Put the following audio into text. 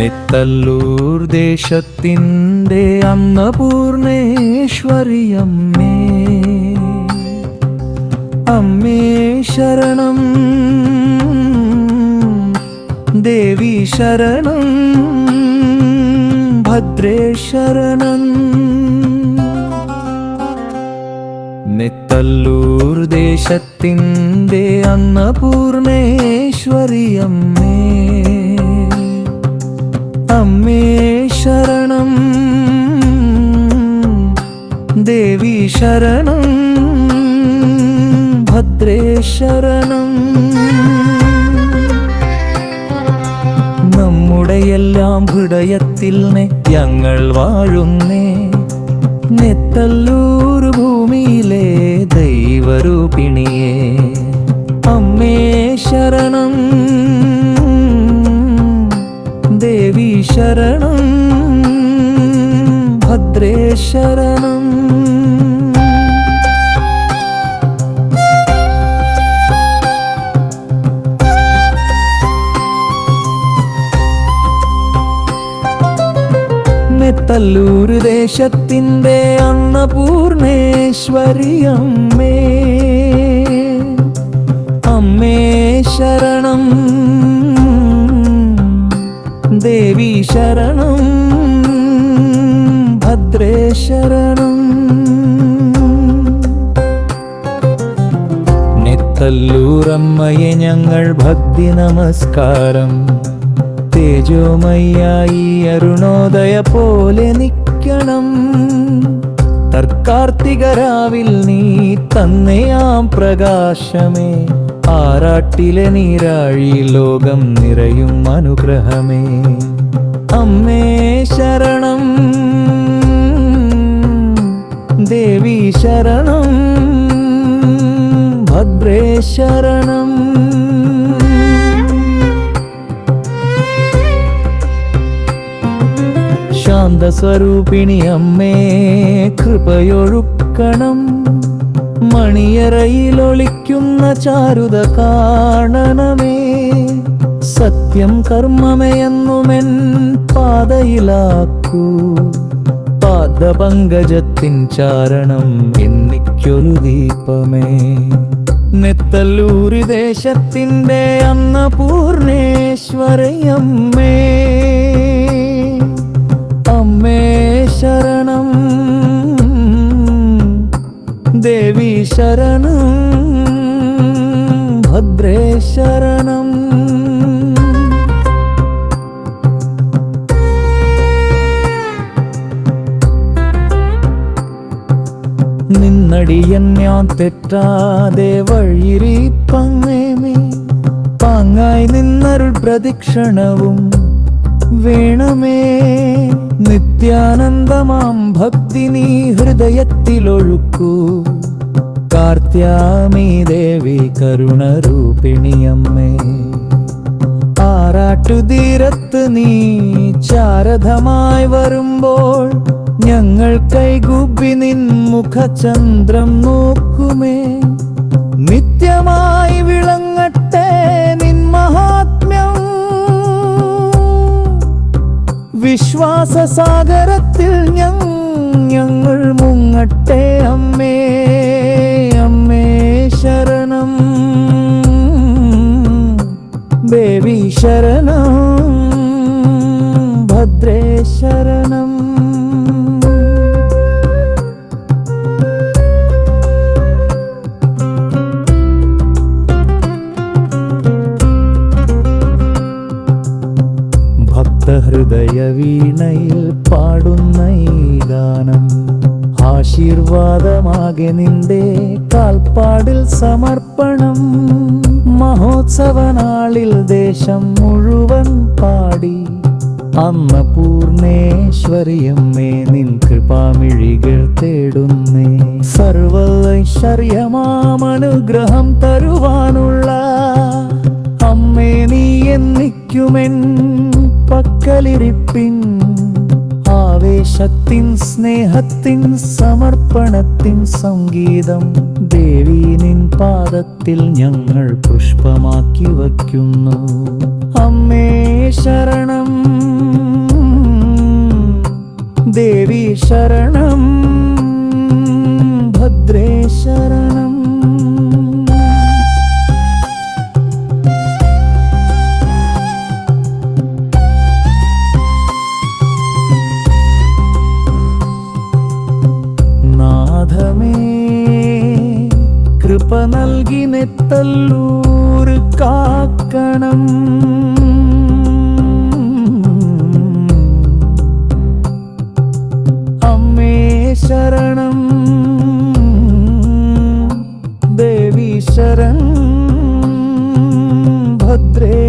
നെത്തല്ലൂർ ദേശത്തിന്റെ അന്നപൂർണേശ്വരിയമ്മേ അമ്മേ. ശരണം. ദേവി ശരണം. ഭദ്രേ ശരണം. നെത്തല്ലൂർ ദേശത്തിന്റെ അന്നപൂർണേശ്വരിയമ്മേ അമ്മേ ശരണം. ദേവി ശരണം. ഭദ്രേ ശരണം. നമ്മുടെയെല്ലാം ഹൃദയത്തിൽ ഞങ്ങൾ വാഴുന്നേ. നെത്തല്ലൂർ ഭൂമിയിലെ ദൈവരൂപിണിയേ. അമ്മേ ശരണം. ദേവി ശരണം ഭദ്രേ ശരണം. നെത്തല്ലൂർ ദേശത്തിന്റെ അന്നപൂർണേശ്വരി അമ്മേ അമ്മേ ശരണം. ശരണം. ഭദ്രേ ശരണം. നെത്തല്ലൂറമ്മയെ ഞങ്ങൾ ഭക്തി നമസ്കാരം. തേജോമയ്യായി അരുണോദയ പോലെ നിൽക്കണം. തർക്കാർത്തികരാവിൽ നീ തന്നെയാം പ്രകാശമേ. ആറാട്ടിലെ നീരാഴി ലോകം നിറയും അനുഗ്രഹമേ. അമ്മേ ശരണം. ദേവി ശരണം. ഭദ്രേ ശരണം. ശാന്തസ്വരൂപിണി അമ്മേ കൃപയൊഴുക്കണം. മണിയറയിലൊളിക്കുന്ന ചാരുത കാണണമേ. സത്യം കർമ്മമയെന്നുമെൻ പാതയിലാക്കൂ. പാദപങ്കജത്തിൻ ചാരണം എന്നിക്കൊരു ദീപമേ. നെത്തല്ലൂരി ദേശത്തിന്റെ അന്നപൂർണേശ്വരയമ്മേ അമ്മേ ശരണം. ദേവി ശരണം. നിന്നടിയൻ ഞാൻ തെറ്റാതെ വഴിരീപ്പങ്ങേമേ പാങ്ങായി നിന്നരുൾ പ്രദക്ഷിണവും വേണമേ. നിത്യാനന്ദമാം ഭക്തി നീ ഹൃദയത്തിലൊഴുക്കൂ. കാർത്യാമീ ദേവി കരുണരൂപിണിയമ്മേ. ആറാട്ടുതീരത്ത് നീ ചാരഥമായി വരുമ്പോൾ ഞങ്ങൾ കൈകൂപ്പി നിൻ മുഖചന്ദ്രം നോക്കുമേ. നിത്യമായി വിളങ്ങട്ടെ നിൻ മഹാത്മ്യം. വിശ്വാസ സാഗരത്തിൽ ഞങ്ങൾ മുങ്ങട്ടെ അമ്മേ അമ്മേ ശരണം. ബേബി ശരണം. ഭക്തഹൃദയ വീണയിൽ പാടുന്ന ഈ ഗാനം. ആശീർവാദമാകെ നിന്റെ കാൽപ്പാടിൽ സമർപ്പണം. മഹോത്സവനാളിൽ ദേശം മുഴുവൻ പാടി. അമ്മ പൂർണേശ്വര്യമ്മേ നിൻ കൃപാമിഴികൾ തേടുന്നേ. സർവ ഐശ്വര്യമാമനുഗ്രഹം തരുവാനുള്ള അമ്മേ നീ എന്നിക്കുമെൻ പക്കലിരിപ്പിൻ ആവേശത്തിൻ സ്നേഹത്തിൻ സമർപ്പണത്തിൻ സംഗീതം ദേവി നിൻ പാദത്തിൽ ഞങ്ങൾ പുഷ്പമാക്കി വയ്ക്കുന്നു. അമ്മേ ശരണം ദേവി ശരണം ഭദ്രേ ശരണം. നൽകി നെത്തല്ലൂർ കാക്കണം. അമ്മേ ശരണം. ദേവി ശരണം. ഭദ്രേ